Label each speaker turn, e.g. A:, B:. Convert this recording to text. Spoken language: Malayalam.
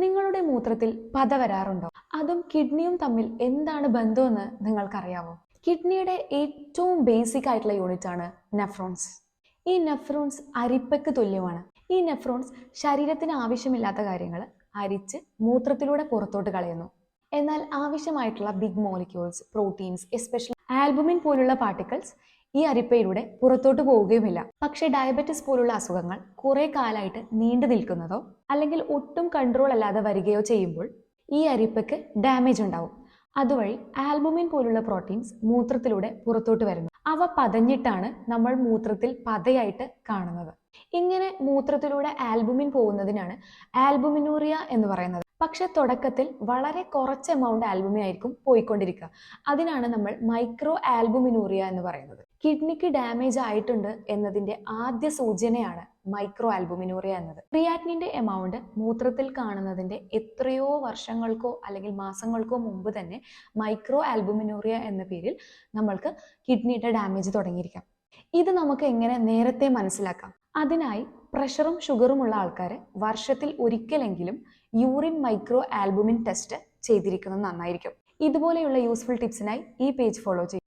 A: നിങ്ങളുടെ മൂത്രത്തിൽ പത വരാറുണ്ടോ? അതും കിഡ്നിയും തമ്മിൽ എന്താണ് ബന്ധമെന്ന് നിങ്ങൾക്കറിയാമോ? കിഡ്നിയുടെ ഏറ്റവും ബേസിക് ആയിട്ടുള്ള യൂണിറ്റ് ആണ് നെഫ്രോൺസ് ഈ നെഫ്രോൺസ് അരിപ്പയ്ക്ക് തുല്യമാണ്. ഈ നെഫ്രോൺസ് ശരീരത്തിന് ആവശ്യമില്ലാത്ത കാര്യങ്ങൾ അരിച്ച് മൂത്രത്തിലൂടെ പുറത്തോട്ട് കളയുന്നു. എന്നാൽ ആവശ്യമായിട്ടുള്ള big molecules proteins especially albumin പോലുള്ള പാർട്ടിക്കിൾസ് ഈ അരിപ്പയിലൂടെ പുറത്തോട്ട് പോവുകയുമില്ല. പക്ഷേ ഡയബറ്റിസ് പോലുള്ള അസുഖങ്ങൾ കുറെ കാലമായിട്ട് നീണ്ടു നിൽക്കുന്നതോ അല്ലെങ്കിൽ ഒട്ടും കൺട്രോൾ അല്ലാതെ വരികയോ ചെയ്യുമ്പോൾ ഈ അരിപ്പയ്ക്ക് ഡാമേജ് ഉണ്ടാവും. അതുവഴി ആൽബുമിൻ പോലുള്ള പ്രോട്ടീൻസ് മൂത്രത്തിലൂടെ പുറത്തോട്ട് വരുന്നു. അവ പതഞ്ഞിട്ടാണ് നമ്മൾ മൂത്രത്തിൽ പതയായിട്ട് കാണുന്നത്. ഇങ്ങനെ മൂത്രത്തിലൂടെ ആൽബുമിൻ പോകുന്നതിനാണ് ആൽബുമിനൂറിയ എന്ന് പറയുന്നത്. പക്ഷെ തുടക്കത്തിൽ വളരെ കുറച്ച് എമൗണ്ട് ആൽബുമിൻ ആയിരിക്കും പോയിക്കൊണ്ടിരിക്കുക. അതിനാണ് നമ്മൾ മൈക്രോ ആൽബുമിനൂറിയ എന്ന് പറയുന്നത്. കിഡ്നിക്ക് ഡാമേജ് ആയിട്ടുണ്ട് എന്നതിന്റെ ആദ്യ സൂചനയാണ് മൈക്രോ ആൽബുമിനൂറിയ എന്നത്. ക്രിയാറ്റിനിന്റെ എമൗണ്ട് മൂത്രത്തിൽ കാണുന്നതിന്റെ എത്രയോ വർഷങ്ങൾക്കോ അല്ലെങ്കിൽ മാസങ്ങൾക്കോ മുമ്പ് തന്നെ മൈക്രോ ആൽബുമിനൂറിയ എന്ന പേരിൽ നമ്മൾക്ക് കിഡ്നിയുടെ ഡാമേജ് തുടങ്ങിയിരിക്കാം. ഇത് നമുക്ക് എങ്ങനെ നേരത്തെ മനസ്സിലാക്കാം? അതിനായി പ്രഷറും ഷുഗറും ഉള്ള ആൾക്കാർ വർഷത്തിൽ ഒരിക്കലെങ്കിലും യൂറിൻ മൈക്രോ ആൽബുമിൻ ടെസ്റ്റ് ചെയ്തിരിക്കുന്നത് നന്നായിരിക്കും. ഇതുപോലെയുള്ള യൂസ്ഫുൾ ടിപ്സിനായി ഈ പേജ് ഫോളോ ചെയ്യും.